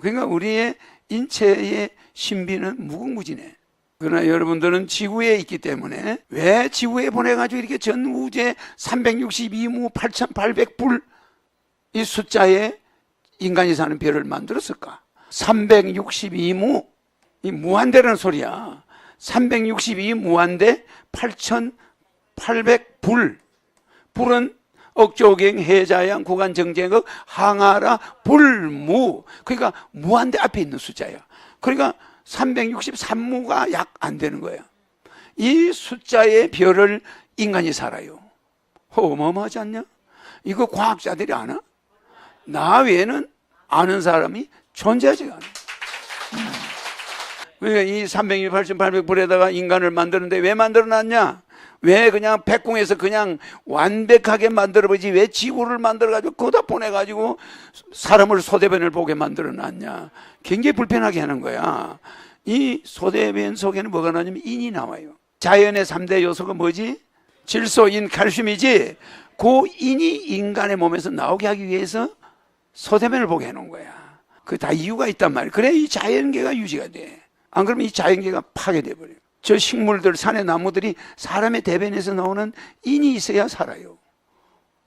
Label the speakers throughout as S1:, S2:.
S1: 그러니까 우리의 인체의 신비는 무궁무진해. 그러나 여러분들은 지구에 있기 때문에 왜 지구에 보내가지고 이렇게 전 우주에 362무 8,800불 이 숫자에 인간이 사는 별을 만들었을까? 362무 이 무한대라는 소리야. 362 무한대 8,800불. 불은 억조경 해자양 구간 정제극 항하라 불무 그러니까 무한대 앞에 있는 숫자야. 그러니까 363무가 약 안 되는 거야. 이 숫자의 별을 인간이 살아요. 어마어마하지 않냐? 이거 과학자들이 아나? 나 외에는 아는 사람이 존재하지가 않아. 왜이 368,800불에다가 인간을 만드는데 왜 만들어 놨냐? 왜 그냥 백궁에서 그냥 완벽하게 만들어보지 왜 지구를 만들어가지고 거기다 보내가지고 사람을 소대변을 보게 만들어 놨냐? 굉장히 불편하게 하는 거야. 이 소대변 속에는 뭐가 나냐면 인이 나와요. 자연의 3대 요소가 뭐지? 질소, 인, 칼슘이지? 그 인이 인간의 몸에서 나오게 하기 위해서 소대변을 보게 해놓은 거야. 그 다 이유가 있단 말이야. 그래 이 자연계가 유지가 돼. 안 그러면 이 자연계가 파괴돼 버려. 요 저 식물들, 산의 나무들이 사람의 대변에서 나오는 인이 있어야 살아요.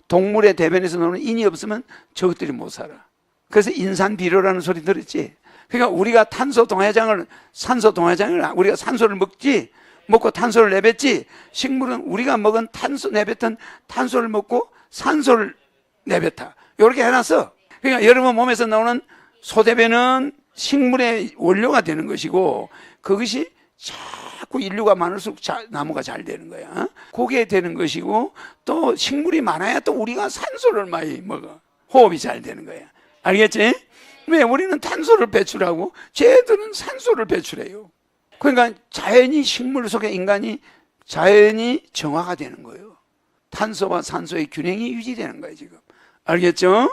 S1: 동물의 대변에서 나오는 인이 없으면 저것들이 못 살아. 그래서 인산 비료라는 소리 들었지. 그러니까 우리가 탄소 동해장을 산소 동해장을 우리가 산소를 먹지 먹고 탄소를 내뱉지 식물은 우리가 먹은 탄소 내뱉은 탄소를 먹고 산소를 내뱉어. 이렇게 해놨어. 그러니까 여러분 몸에서 나오는 소대변은 식물의 원료가 되는 것이고 그것이 자꾸 인류가 많을수록 자- 나무가 잘 되는 거야. 그게 되는 것이고 또 식물이 많아야 또 우리가 산소를 많이 먹어. 호흡이 잘 되는 거야. 알겠지? 왜 우리는 탄소를 배출하고 쟤들은 산소를 배출해요. 그러니까 자연이 식물 속에 인간이 자연이 정화가 되는 거예요. 탄소와 산소의 균형이 유지되는 거예요, 지금. 알겠죠?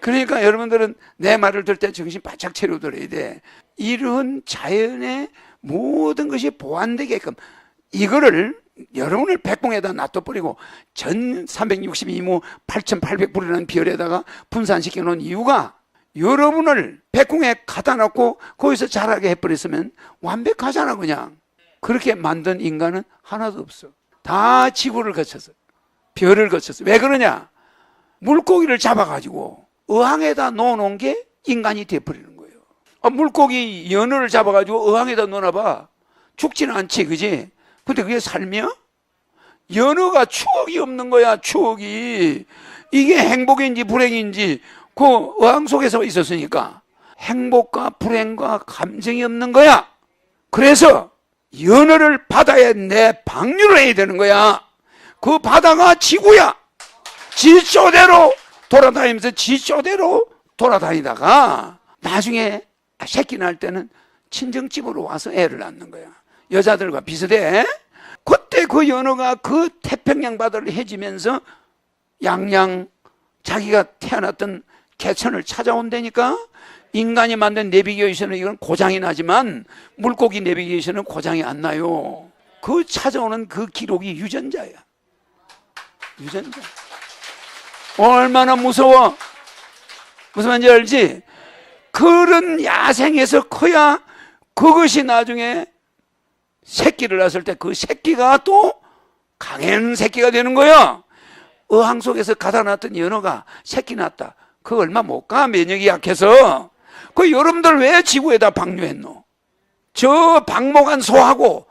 S1: 그러니까 여러분들은 내 말을 들 때 정신 바짝 차려 들어야 돼. 이런 자연의 모든 것이 보완되게끔 이거를 여러분을 백봉에다 놔둬버리고 전 362무 8,800불이라는 별에다가 분산시켜 놓은 이유가 여러분을 백궁에 갖다 놓고 거기서 자라게 해버렸으면 완벽하잖아 그냥. 그렇게 만든 인간은 하나도 없어. 다 지구를 거쳐서 별을 거쳐서. 왜 그러냐? 물고기를 잡아가지고 어항에다 놓아놓은 게 인간이 돼버리는 아, 물고기 연어를 잡아가지고 어항에다 놓아봐. 죽지는 않지 그지? 근데 그게 삶이야? 연어가 추억이 없는 거야 추억이. 이게 행복인지 불행인지 그 어항 속에서 있었으니까. 행복과 불행과 감정이 없는 거야. 그래서 연어를 바다에 내 방류를 해야 되는 거야. 그 바다가 지구야. 지쇼대로 돌아다니면서 지쇼대로 돌아다니다가 나중에 새끼 날 때는 친정집으로 와서 애를 낳는 거야. 여자들과 비슷해. 그때 그 연어가 그 태평양 바다를 헤지면서 양양 자기가 태어났던 개천을 찾아온다니까 인간이 만든 내비게이션은 이건 고장이 나지만 물고기 내비게이션은 고장이 안 나요. 그 찾아오는 그 기록이 유전자야. 유전자. 얼마나 무서워. 무슨 말인지 알지? 그런 야생에서 커야 그것이 나중에 새끼를 낳았을 때 그 새끼가 또 강한 새끼가 되는 거야. 어항 속에서 가다 놨던 연어가 새끼 낳았다. 그 얼마 못 가. 면역이 약해서. 그 여러분들 왜 지구에다 방류했노? 저 방목한 소하고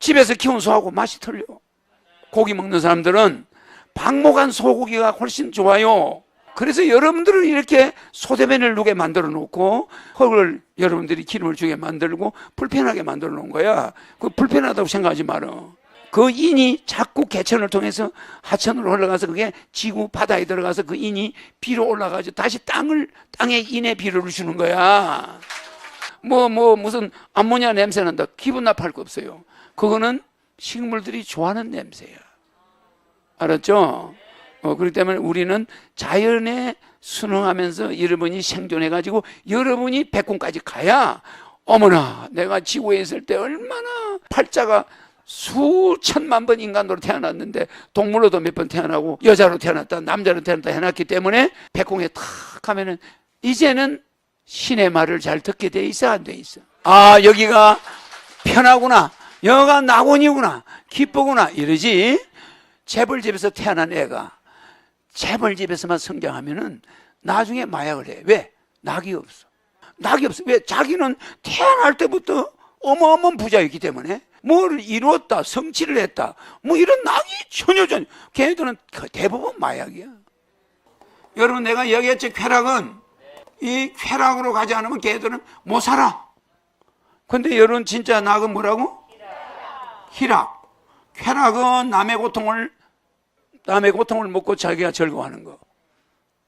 S1: 집에서 키운 소하고 맛이 틀려. 고기 먹는 사람들은 방목한 소고기가 훨씬 좋아요. 그래서 여러분들은 이렇게 소대변을 누게 만들어 놓고 흙을 여러분들이 기름을 주게 만들고 불편하게 만들어 놓은 거야. 그 불편하다고 생각하지 말어. 그 인이 자꾸 개천을 통해서 하천으로 올라가서 그게 지구 바다에 들어가서 그 인이 비로 올라가서 다시 땅을 땅에 인의 비료를 주는 거야. 뭐뭐 무슨 암모니아 냄새 난다. 기분 나빠할 거 없어요. 그거는 식물들이 좋아하는 냄새야. 알았죠? 어, 그렇기 때문에 우리는 자연에 순응하면서 여러분이 생존해가지고 여러분이 백군까지 가야 어머나 내가 지구에 있을 때 얼마나 팔자가 수천만 번 인간으로 태어났는데 동물로도 몇 번 태어나고 여자로 태어났다 남자로 태어났다 해놨기 때문에 백궁에 탁 하면은 이제는 신의 말을 잘 듣게 돼 있어 안 돼 있어? 아 여기가 편하구나. 여가 낙원이구나. 기쁘구나. 이러지. 재벌집에서 태어난 애가 재벌집에서만 성장하면은 나중에 마약을 해. 왜? 낙이 없어. 낙이 없어. 왜? 자기는 태어날 때부터 어마어마한 부자였기 때문에 뭘 이루었다, 성취를 했다. 뭐 이런 낙이 전혀 전혀. 걔네들은 그 대부분 마약이야. 여러분 내가 얘기했지 쾌락은 이 쾌락으로 가지 않으면 걔네들은 못 살아. 근데 여러분 진짜 낙은 뭐라고? 희락. 쾌락은 남의 고통을 남의 고통을 먹고 자기가 즐거워하는 거.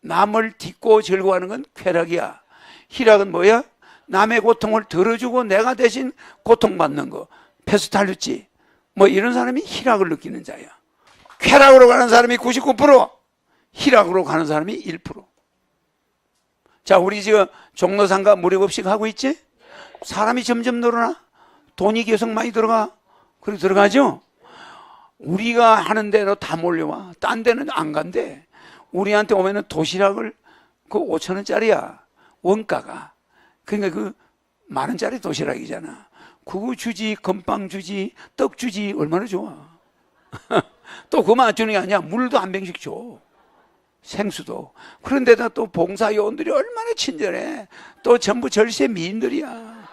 S1: 남을 딛고 즐거워하는 건 쾌락이야. 희락은 뭐야? 남의 고통을 덜어주고 내가 대신 고통받는 거. 페스탈루치. 뭐 이런 사람이 희락을 느끼는 자야. 쾌락으로 가는 사람이 99%, 희락으로 가는 사람이 1%. 자, 우리 지금 종로상가 무료급식 하고 있지? 사람이 점점 늘어나? 돈이 계속 많이 들어가? 그렇게 들어가죠? 우리가 하는 데로 다 몰려와. 딴 데는 안 간대. 우리한테 오면은 도시락을 그 5천 원짜리야. 원가가. 그러니까 그 만 원짜리 도시락이잖아. 그거 주지, 건빵 주지, 떡 주지, 얼마나 좋아. 또 그만 주는 게 아니야. 물도 한 병씩 줘. 생수도. 그런데다 또 봉사 요원들이 얼마나 친절해. 또 전부 절세 미인들이야.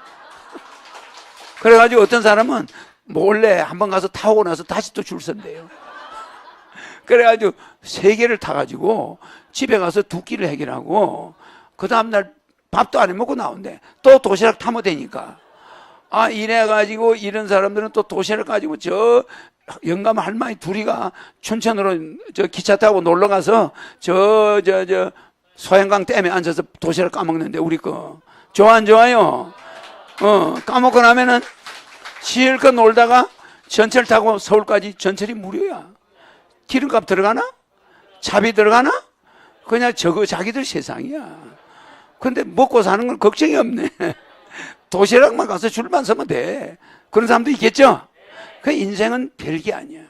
S1: 그래가지고 어떤 사람은 몰래 한 번 가서 타고 나서 다시 또 줄 선대요. 그래가지고 세 개를 타가지고 집에 가서 두 끼를 해결하고 그 다음날 밥도 안 해 먹고 나온대. 또 도시락 타면 되니까. 아, 이래가지고 이런 사람들은 또 도시락 가지고 저 영감 할머니 둘이가 춘천으로 저 기차 타고 놀러 가서 저, 저, 저 소양강 댐에 앉아서 도시락 까먹는데 우리 거. 좋아, 안 좋아요? 어, 까먹고 나면은 실컷 놀다가 전철 타고 서울까지 전철이 무료야. 기름값 들어가나? 차비 들어가나? 그냥 저거 자기들 세상이야. 근데 먹고 사는 건 걱정이 없네. 도시락만 가서 줄만 서면 돼. 그런 사람도 있겠죠? 그 인생은 별게 아니야.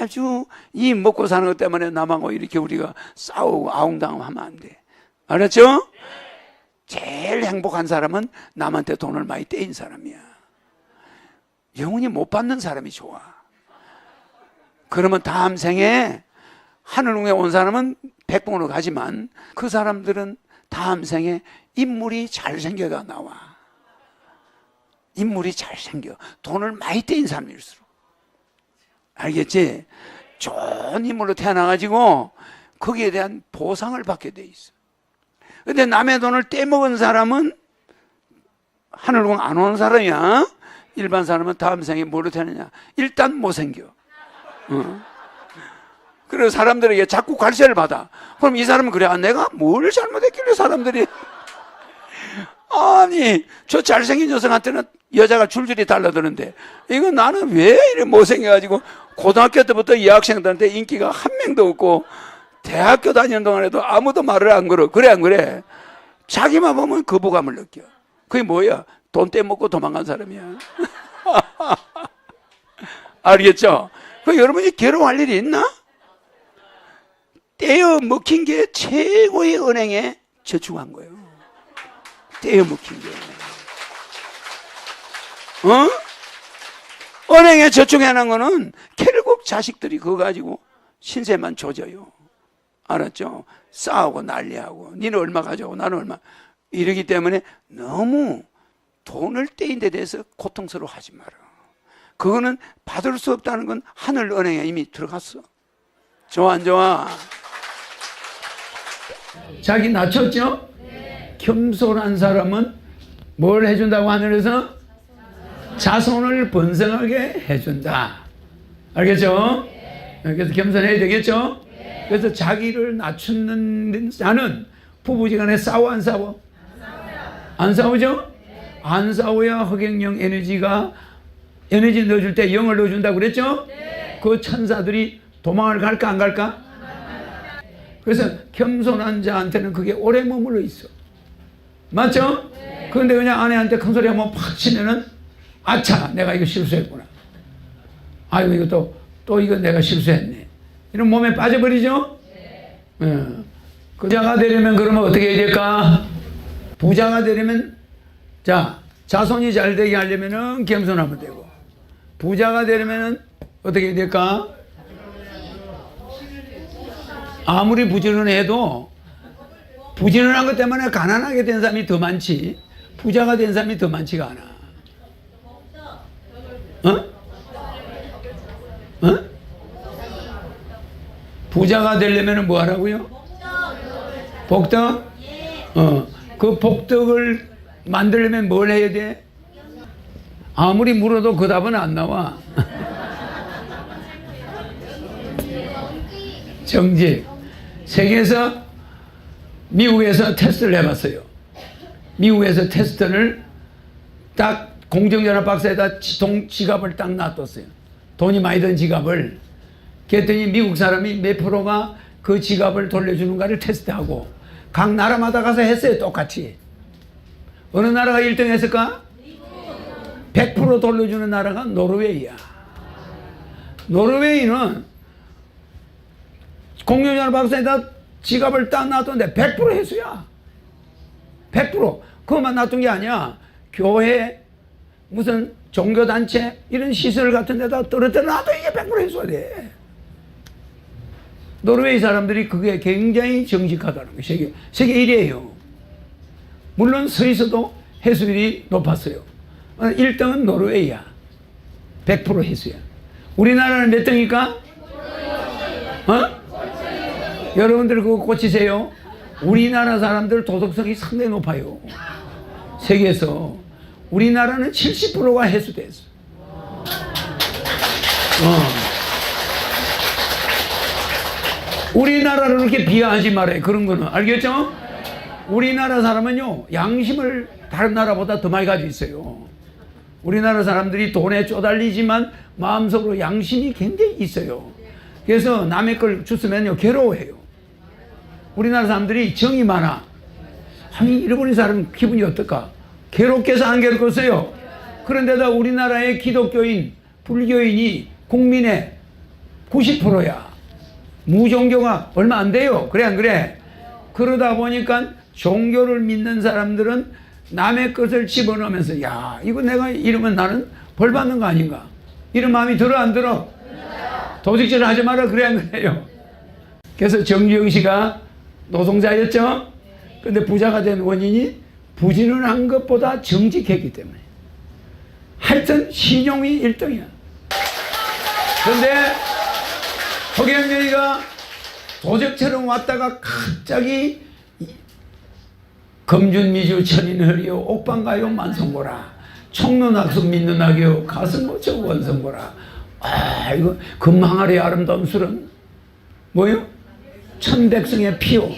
S1: 아주 이 먹고 사는 것 때문에 남하고 이렇게 우리가 싸우고 아웅당하면 안 돼. 알았죠? 제일 행복한 사람은 남한테 돈을 많이 떼인 사람이야. 영원히 못 받는 사람이 좋아. 그러면 다음 생에 하늘궁에 온 사람은 백봉으로 가지만 그 사람들은 다음 생에 인물이 잘생겨가 나와. 인물이 잘생겨. 돈을 많이 떼인 사람일수록. 알겠지? 좋은 인물로 태어나가지고 거기에 대한 보상을 받게 돼 있어. 근데 남의 돈을 떼먹은 사람은 하늘궁 안 오는 사람이야. 일반 사람은 다음 생에 뭐로 태어나냐? 일단 못생겨. 어. 그래서 사람들에게 자꾸 관세를 받아. 그럼 이 사람은 그래. 아, 내가 뭘 잘못했길래 사람들이. 아니, 저 잘생긴 여성한테는 여자가 줄줄이 달라드는데, 이거 나는 왜 이래 못생겨가지고, 고등학교 때부터 이 학생들한테 인기가 한 명도 없고, 대학교 다니는 동안에도 아무도 말을 안 걸어. 그래, 안 그래? 자기만 보면 거부감을 느껴. 그게 뭐야? 돈 떼먹고 도망간 사람이야. 알겠죠? 그 여러분이 괴로워할 일이 있나? 떼어 먹힌 게 최고의 은행에 저축한 거예요. 떼어 먹힌 게. 어? 은행에 저축해 놓은 거는 결국 자식들이 그거 가지고 신세만 조져요. 알았죠? 싸우고 난리하고 니는 얼마 가져오고 나는 얼마 이러기 때문에 너무 돈을 떼인 데 대해서 고통스러워 하지 마라. 그거는 받을 수 없다는 건 하늘 은행에 이미 들어갔어. 좋아 안 좋아? 자기 낮췄죠? 겸손한 사람은 뭘 해준다고 하늘에서? 자손을 번성하게 해준다. 알겠죠? 그래서 겸손해야 되겠죠? 그래서 자기를 낮추는 자는 부부지간에 싸워 안 싸워? 안 싸우죠? 안 싸워야 허경영 에너지가 에너지 넣어줄 때 영을 넣어준다고 그랬죠? 그 천사들이 도망을 갈까 안 갈까? 그래서 겸손한 자한테는 그게 오래 머물러 있어. 맞죠? 그런데 그냥 아내한테 큰 소리 한번 팍 치면은 아차 내가 이거 실수했구나. 아이고 이거 또, 또 이거 내가 실수했네. 이런 몸에 빠져버리죠? 예. 그 자가 되려면 그러면 어떻게 해야 될까? 부자가 되려면 자 자손이 잘 되게 하려면은 겸손하면 되고 부자가 되려면은 어떻게 될까? 아무리 부지런해도 부지런한 것 때문에 가난하게 된 사람이 더 많지 부자가 된 사람이 더 많지가 않아. 어? 어? 부자가 되려면 뭐 하라고요? 복덕? 어, 그 복덕을 만들려면 뭘 해야 돼? 아무리 물어도 그 답은 안 나와. 정직. 세계에서 미국에서 테스트를 해봤어요. 미국에서 테스트를 딱 공정전화 박스에다 지- 동, 지갑을 딱 놔뒀어요. 돈이 많이 든 지갑을. 그랬더니 미국 사람이 몇 프로가 그 지갑을 돌려주는가를 테스트하고 각 나라마다 가서 했어요. 똑같이. 어느 나라가 1등 했을까? 100% 돌려주는 나라가 노르웨이야. 노르웨이는 공룡전화 박스에다 지갑을 딱 놔뒀는데 100% 회수야. 100%. 그것만 놔둔 게 아니야. 교회, 무슨 종교단체, 이런 시설 같은 데다 떨어뜨려 놔도 이게 100% 회수가 돼. 노르웨이 사람들이 그게 굉장히 정직하다는 거예요. 세계, 세계 1위에요. 물론 스위스도 회수율이 높았어요. 1등은 노르웨이야. 100% 회수야. 우리나라는 몇 등일까? 어? 여러분들 그거 고치세요. 우리나라 사람들 도덕성이 상당히 높아요. 세계에서. 우리나라는 70%가 해수됐어. 어. 우리나라를 그렇게 비하하지 말아요. 그런 거는. 알겠죠? 우리나라 사람은요, 양심을 다른 나라보다 더 많이 가지고 있어요. 우리나라 사람들이 돈에 쪼달리지만 마음속으로 양심이 굉장히 있어요. 그래서 남의 걸 주스면요, 괴로워해요. 우리나라 사람들이 정이 많아. 아니, 잃어버린 사람 기분이 어떨까? 괴롭게서 안 괴롭겠어요? 그런데다 우리나라의 기독교인, 불교인이 국민의 90%야. 무종교가 얼마 안 돼요. 그래, 안 그래? 그러다 보니까 종교를 믿는 사람들은 남의 것을 집어넣으면서, 야, 이거 내가 이러면 나는 벌 받는 거 아닌가? 이런 마음이 들어, 안 들어? 도둑질 하지 마라, 그래, 안 그래요? 그래서 정주영 씨가 노동자였죠? 근데 부자가 된 원인이 부지런한 것보다 정직했기 때문에. 하여튼 신용이 1등이야. 그런데 허경영이가 도적처럼 왔다가 갑자기 이- 검준미주 천인허리요 옥방가요 만성보라. 청론학습 민는학요 가슴모처 원성보라. 아 이거 금항아리 아름다운 술은 뭐요? 천백성의 피요.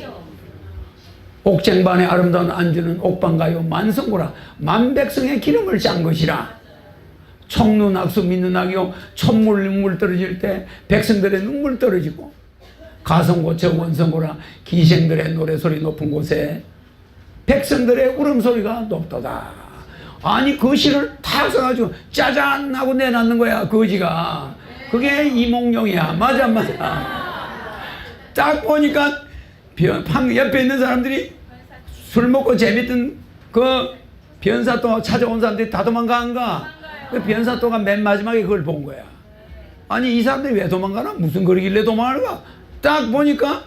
S1: 옥쟁반의 아름다운 안주는 옥방가요 만성보라. 만백성의 기름을 짠 것이라. 청눈 악수 믿는 악이요 천물 눈물 떨어질 때 백성들의 눈물 떨어지고 가성고처 원성고라 기생들의 노래소리 높은 곳에 백성들의 울음소리가 높도다 아니 그 시를 다 써가지고 짜잔 하고 내놨는 거야 거지가 그게 이몽룡이야 맞아 맞아 딱 보니까 변, 방 옆에 있는 사람들이 술 먹고 재밌던 그 변사또 찾아온 사람들이 다 도망가는가? 그 변사또가 맨 마지막에 그걸 본 거야. 아니 이 사람들이 왜 도망가나? 무슨 거리길래 도망가는가? 딱 보니까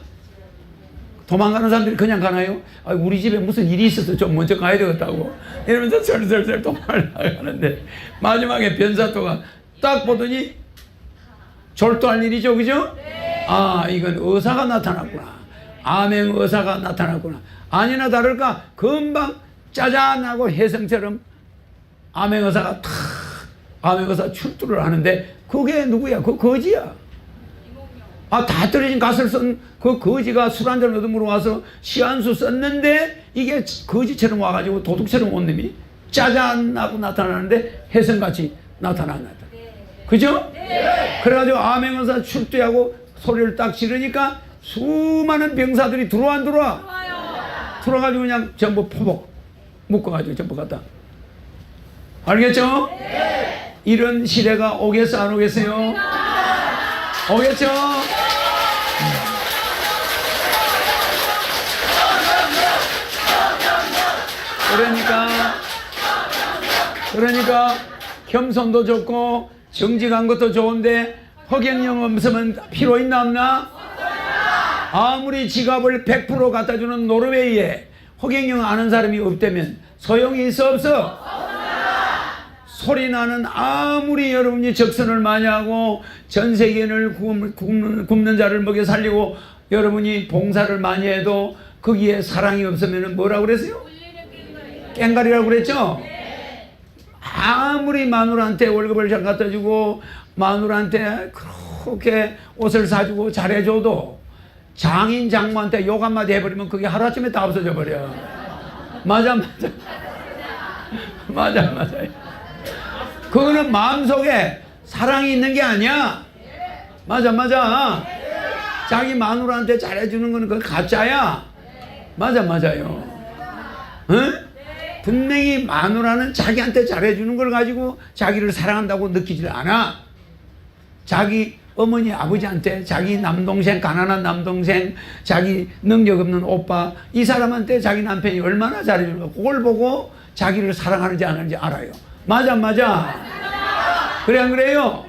S1: 도망가는 사람들이 그냥 가나요? 아, 우리 집에 무슨 일이 있어서 좀 먼저 가야 되겠다고 이러면서 절절절 도망을 나가는데 마지막에 변사또가 딱 보더니 졸도할 일이죠, 그죠? 아, 이건 의사가 나타났구나. 암행 의사가 나타났구나. 아니나 다를까 금방 짜잔하고 혜성처럼 암행 의사가 탁 암행 의사 출두를 하는데 그게 누구야? 그 거지야. 아, 다 떨어진 갓을 쓴 그 거지가 술 한 잔 얻음으로 와서 시한수 썼는데 이게 거지처럼 와가지고 도둑처럼 온 놈이 짜잔하고 나타나는데 혜성같이 나타났다. 그죠? 그래가지고 암행원사 출두하고 소리를 딱 지르니까 수많은 병사들이 들어와 안 들어와? 들어와가지고 그냥 전부 포복 묶어가지고 전부 갖다. 알겠죠? 이런 시대가 오겠어 안 오겠어요? 오겠죠? 그러니까 그러니까 겸손도 좋고 정직한 것도 좋은데 허경영 없으면 필요 있나 없나? 아무리 지갑을 100% 갖다 주는 노르웨이에 허경영 아는 사람이 없다면 소용이 있어 없어? 소리 나는 아무리 여러분이 적선을 많이 하고 전 세계인을 굶는, 굶는, 자를 먹여 살리고 여러분이 봉사를 많이 해도 거기에 사랑이 없으면 뭐라고 그랬어요? 깽가리라고 그랬죠? 아무리 마누라한테 월급을 잘 갖다 주고 마누라한테 그렇게 옷을 사주고 잘해줘도 장인 장모한테 욕 한마디 해버리면 그게 하루아침에 다 없어져 버려. 맞아 맞아. 맞아 맞아요. 그거는 마음속에 사랑이 있는 게 아니야. 맞아 맞아. 자기 마누라한테 잘해주는 거는 그 가짜야. 맞아 맞아요. 응? 분명히 마누라는 자기한테 잘해주는 걸 가지고 자기를 사랑한다고 느끼질 않아. 자기 어머니 아버지한테 자기 남동생 가난한 남동생 자기 능력 없는 오빠 이 사람한테 자기 남편이 얼마나 잘해주는가 그걸 보고 자기를 사랑하는지 안 하는지 알아요. 맞아 맞아. 그래 안 그래요?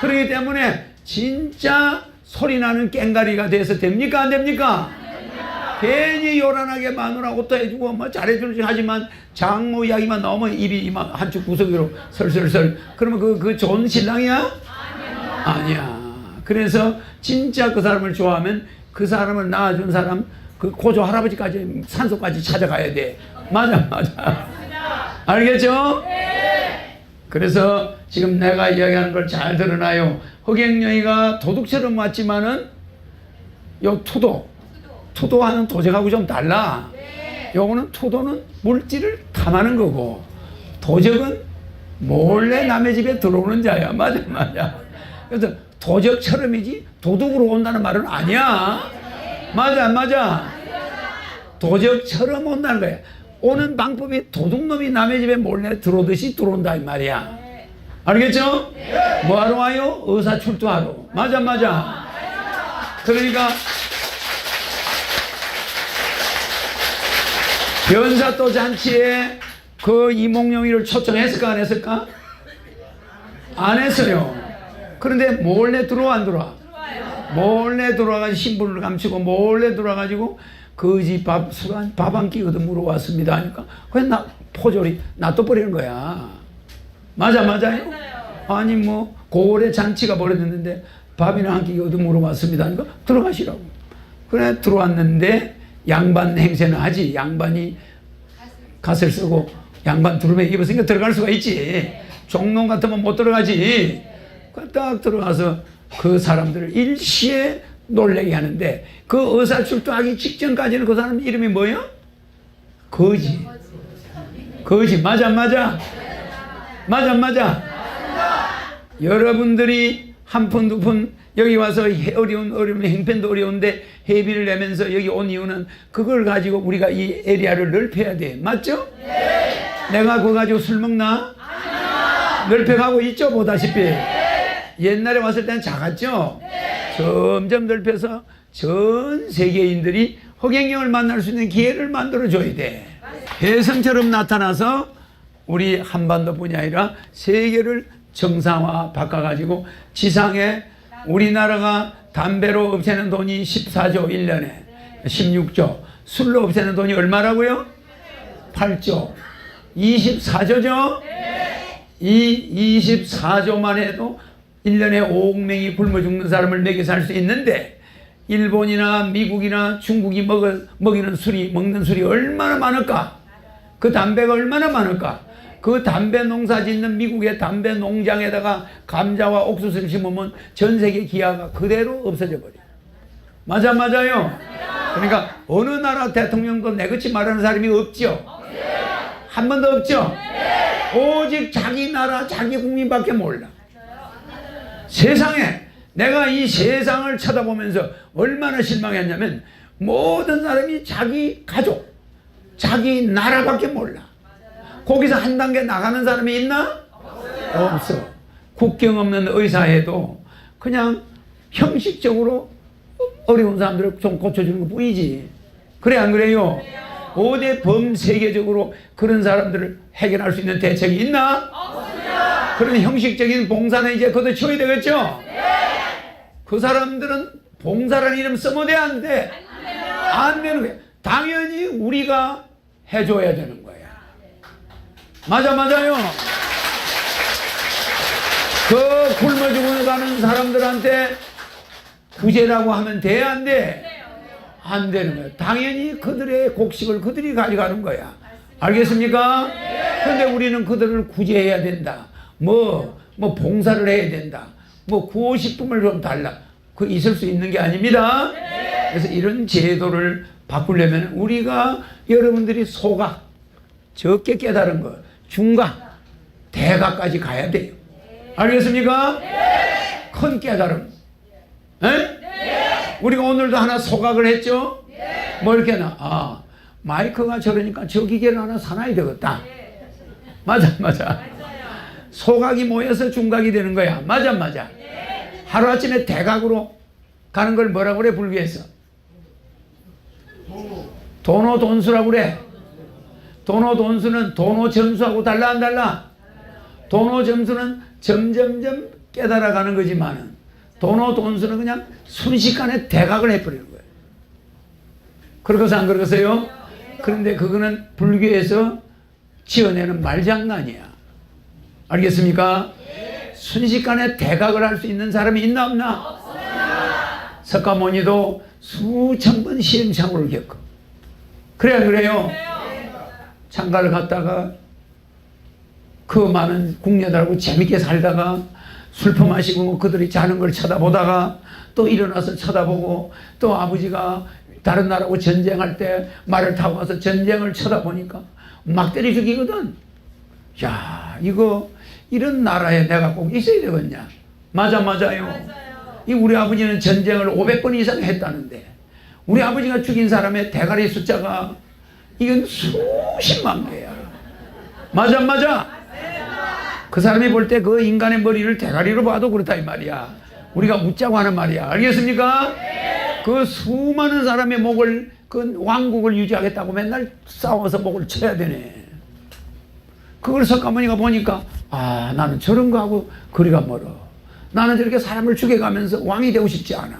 S1: 그렇기 때문에 진짜 소리 나는 깽가리가 돼서 됩니까 안 됩니까? 괜히 요란하게 마누라 옷도 해주고 뭐 잘해주지 하지만 장모 이야기만 나오면 입이 이만 한쪽 구석으로 설설설 그러면 그, 그 좋은 신랑이야? 아니야. 그래서 진짜 그 사람을 좋아하면 그 사람을 낳아준 사람 그 고조 할아버지까지 산소까지 찾아가야 돼. 맞아 맞아. 알겠죠? 그래서 지금 내가 이야기하는 걸 잘 들어놔요. 흑행령이가 도둑처럼 왔지만은 요 투도 투도하는 도적하고 좀 달라. 요거는 투도는 물질을 탐하는 거고 도적은 몰래 남의 집에 들어오는 자야. 맞아 맞아. 그래서 도적처럼이지 도둑으로 온다는 말은 아니야. 맞아 맞아. 도적처럼 온다는 거야. 오는 방법이 도둑놈이 남의 집에 몰래 들어오듯이 들어온다 이 말이야. 알겠죠? 뭐하러 와요? 의사 출두하러. 맞아 맞아. 그러니까 변사 또 잔치에 그 이몽룡이를 초청했을까 안 했을까? 안 했어요. 그런데 몰래 들어와 안 들어와? 몰래 들어와가지고 신분을 감추고 몰래 들어와가지고 그 집 밥, 술한 밥한끼 얻어 물어왔습니다 하니까 그냥 나 포졸이 놔둬버리는 거야. 맞아 맞아요? 아니 뭐 고을에 잔치가 벌어졌는데 밥이나 한 끼 얻어 물어왔습니다 하니까 들어가시라고. 그래 들어왔는데 양반 행세는 하지. 양반이 갓을 쓰고 양반 두루매 입었으니까 들어갈 수가 있지. 종농 같으면 못 들어가지. 그딱 들어가서 그 사람들을 일시에 놀래게 하는데 그 의사 출두하기 직전까지는 그 사람 이름이 뭐예요? 거지. 거지. 맞아, 맞아. 맞아, 맞아. 여러분들이 한 푼, 두 푼, 여기 와서 해- 어려운, 어려운 행편도 어려운데 회비를 내면서 여기 온 이유는 그걸 가지고 우리가 이 에리아를 넓혀야 돼. 맞죠? 내가 그거 가지고 술 먹나? 넓혀가고 있죠, 보다시피. 옛날에 왔을 때는 작았죠? 점점 넓혀서 전 세계인들이 허경영을 만날 수 있는 기회를 만들어줘야 돼. 혜성처럼 나타나서 우리 한반도뿐이 아니라 세계를 정상화 바꿔가지고 지상에 우리나라가 담배로 없애는 돈이 14조 1년에 16조 술로 없애는 돈이 얼마라고요? 8조 24조죠? 이 24조만 해도 1년에 5억 명이 굶어 죽는 사람을 먹여 살 수 있는데 일본이나 미국이나 중국이 먹어, 먹이는 술이 먹는 술이 얼마나 많을까? 그 담배가 얼마나 많을까? 그 담배 농사 짓는 미국의 담배 농장에다가 감자와 옥수수를 심으면 전 세계 기아가 그대로 없어져 버려. 맞아 맞아요. 그러니까 어느 나라 대통령도 내같이 말하는 사람이 없죠. 한 번도 없죠. 오직 자기 나라 자기 국민밖에 몰라. 세상에 내가 이 세상을 쳐다보면서 얼마나 실망했냐면 모든 사람이 자기 가족, 자기 나라밖에 몰라. 거기서 한 단계 나가는 사람이 있나? 없어. 국경 없는 의사에도 그냥 형식적으로 어려운 사람들을 좀 고쳐주는 것 뿐이지. 그래, 안 그래요? 어디 범세계적으로 그런 사람들을 해결할 수 있는 대책이 있나? 없습니다. 그런 형식적인 봉사는 이제 걷어치워야 되겠죠? 그 사람들은 봉사라는 이름 쓰면 돼, 안 돼? 안 되는 거야. 당연히 우리가 해줘야 되는 거야. 맞아, 맞아요. 그 굶어 죽어 가는 사람들한테 구제라고 하면 돼, 안 돼? 안 되는 거야. 당연히 그들의 곡식을 그들이 가져가는 거야. 알겠습니까? 그런데 우리는 그들을 구제해야 된다. 뭐, 뭐 봉사를 해야 된다. 뭐 구호식품을 좀 달라. 그 있을 수 있는 게 아닙니다. 그래서 이런 제도를 바꾸려면 우리가 여러분들이 소각, 적게 깨달은 거, 중각, 대각까지 가야 돼요. 알겠습니까? 큰 깨달음. 에? 우리가 오늘도 하나 소각을 했죠? 뭐 이렇게 나, 아, 마이크가 저러니까 저 기계를 하나 사놔야 되겠다. 맞아, 맞아. 소각이 모여서 중각이 되는 거야. 맞아, 맞아. 하루아침에 대각으로 가는 걸 뭐라고 그래, 불교에서? 도노 돈수라고 그래. 도노 돈수는 도노 점수하고 달라, 안 달라? 도노 점수는 점점점 깨달아가는 거지만은 도노 돈수는 그냥 순식간에 대각을 해버리는 거예요. 그러고서 안 그러겠어요? 그런데 그거는 불교에서 지어내는 말장난이야. 알겠습니까? 순식간에 대각을 할 수 있는 사람이 있나 없나? 석가모니도 수천 번 시행착오를 겪어. 그래 안 그래요? 창가를 갔다가 그 많은 궁녀들하고 재밌게 살다가 술 퍼 마시고 그들이 자는 걸 쳐다보다가 또 일어나서 쳐다보고 또 아버지가 다른 나라하고 전쟁할 때 말을 타고 가서 전쟁을 쳐다보니까 막 때려 죽이거든. 야, 이거 이런 나라에 내가 꼭 있어야 되겠냐? 맞아, 맞아요. 이 우리 아버지는 전쟁을 500번 이상 했다는데 우리 아버지가 죽인 사람의 대가리 숫자가 이건 수십만 개야. 맞아, 맞아. 그 사람이 볼 때 그 인간의 머리를 대가리로 봐도 그렇다 이 말이야. 우리가 웃자고 하는 말이야. 알겠습니까? 그 수많은 사람의 목을 그 왕국을 유지하겠다고 맨날 싸워서 목을 쳐야 되네. 그걸 석가모니가 보니까 아 나는 저런 거하고 거리가 멀어. 나는 저렇게 사람을 죽여가면서 왕이 되고 싶지 않아.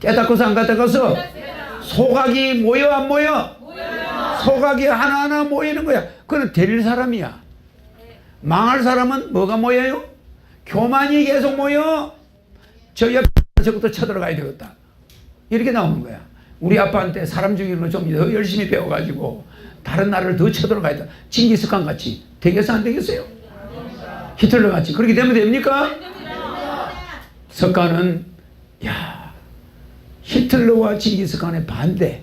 S1: 깨닫고서 안 깨닫고서 소각이 모여 안 모여? 소각이 하나하나 모이는 거야. 그는 될 사람이야. 망할 사람은 뭐가 모여요? 교만이 계속 모여. 저 옆에 저것도 쳐들어가야 되겠다. 이렇게 나오는 거야. 우리 아빠한테 사람 죽이는 거좀더 열심히 배워가지고 다른 나라를 더 쳐들어가야 돼. 징기스칸 같이 되겠어 안 되겠어요? 히틀러 같이 그렇게 되면 됩니까? 석가는 야 히틀러와 징기스칸의 반대.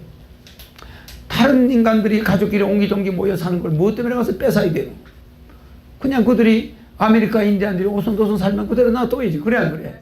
S1: 다른 인간들이 가족끼리 옹기종기 모여 사는 걸뭐 때문에 가서 뺏어야 돼요? 그냥 그들이 아메리카 인디안들이 오손도손 살면 그대로 놔둬야지. 그래 안 그래?